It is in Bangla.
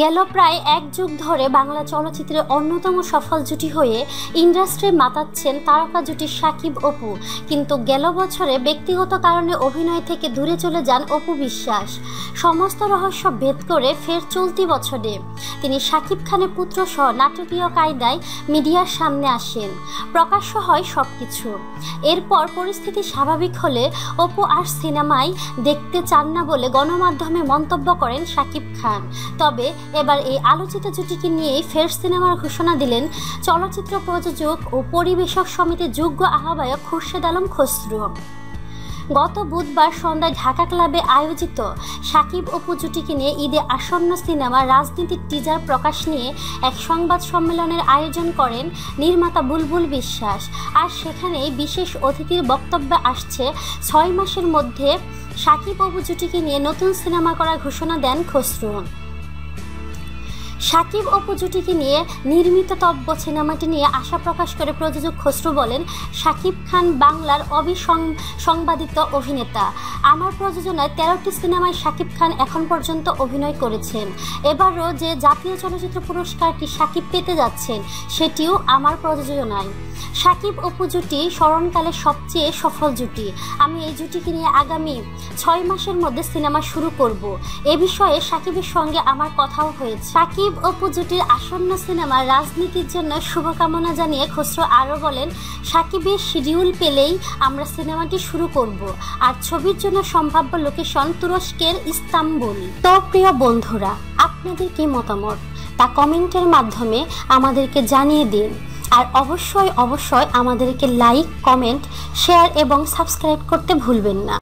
গেল প্রায় এক যুগ ধরে বাংলা চলচ্চিত্রের অন্যতম সফল জুটি হয়ে ইন্ডাস্ট্রি মাতাচ্ছেন তারকা জুটি সাকিব অপু। কিন্তু গেল বছরে ব্যক্তিগত কারণে অভিনয় থেকে দূরে চলে যান অপু বিশ্বাস। সমস্ত রহস্য ভেদ করে ফের চলতি বছরে তিনি সাকিব খানের পুত্র সহ নাটকীয় কায়দায় মিডিয়ার সামনে আসেন। প্রকাশ্য হয় সব কিছু এরপর পরিস্থিতি স্বাভাবিক হলে অপু আর সিনেমায় দেখতে চান না বলে গণমাধ্যমে মন্তব্য করেন সাকিব খান। তবে এবার এই আলোচিত জুটিকে নিয়েই ফের সিনেমার ঘোষণা দিলেন চলচ্চিত্র প্রযোজক ও পরিবেশক সমিতির যোগ্য আহ্বায়ক খুরশেদ আলম খসরু। গত বুধবার সন্ধ্যায় ঢাকা ক্লাবে আয়োজিত সাকিব অপু জুটিকে নিয়ে ঈদে আসন্ন সিনেমা রাজনীতির টিজার প্রকাশ নিয়ে এক সংবাদ সম্মেলনের আয়োজন করেন নির্মাতা বুলবুল বিশ্বাস। আর সেখানেই বিশেষ অতিথির বক্তব্যে আসছে ছয় মাসের মধ্যে সাকিব অপু জুটিকে নিয়ে নতুন সিনেমা করার ঘোষণা দেন খসরু। সাকিব অপু জুটিকে নিয়ে নির্মিত তব্য সিনেমাটি নিয়ে আশা প্রকাশ করে প্রযোজক খসরু বলেন, সাকিব খান বাংলার অবিসংবাদিত অভিনেতা। আমার প্রযোজনায় তেরোটি সিনেমায় সাকিব খান এখন পর্যন্ত অভিনয় করেছেন। এবারও যে জাতীয় চলচ্চিত্র পুরস্কারটি সাকিব পেতে যাচ্ছেন, সেটিও আমার প্রযোজনায়। সাকিব অপু জুটি স্মরণকালে সবচেয়ে সফল জুটি। আমি এই জুটিকে নিয়ে আগামী ছয় মাসের মধ্যে সিনেমা শুরু করব। এ বিষয়ে সাকিবের সঙ্গে আমার কথাও হয়েছে। সাকিব অপু জুটির আসন্ন সিনেমা রাজনীতির জন্য শুভকামনা জানিয়ে খসরু আরও বলেন, সাকিবের শিডিউল পেলেই আমরা সিনেমাটি শুরু করব। আর ছবির জন্য সম্ভাব্য লোকেশন তুরস্কের ইস্তাম্বুল। তো প্রিয় বন্ধুরা, আপনাদের কি মতামত? তা কমেন্টের মাধ্যমে আমাদেরকে জানিয়ে দিন। আর অবশ্যই অবশ্যই আমাদেরকে লাইক, কমেন্ট, শেয়ার এবং সাবস্ক্রাইব করতে ভুলবেন না।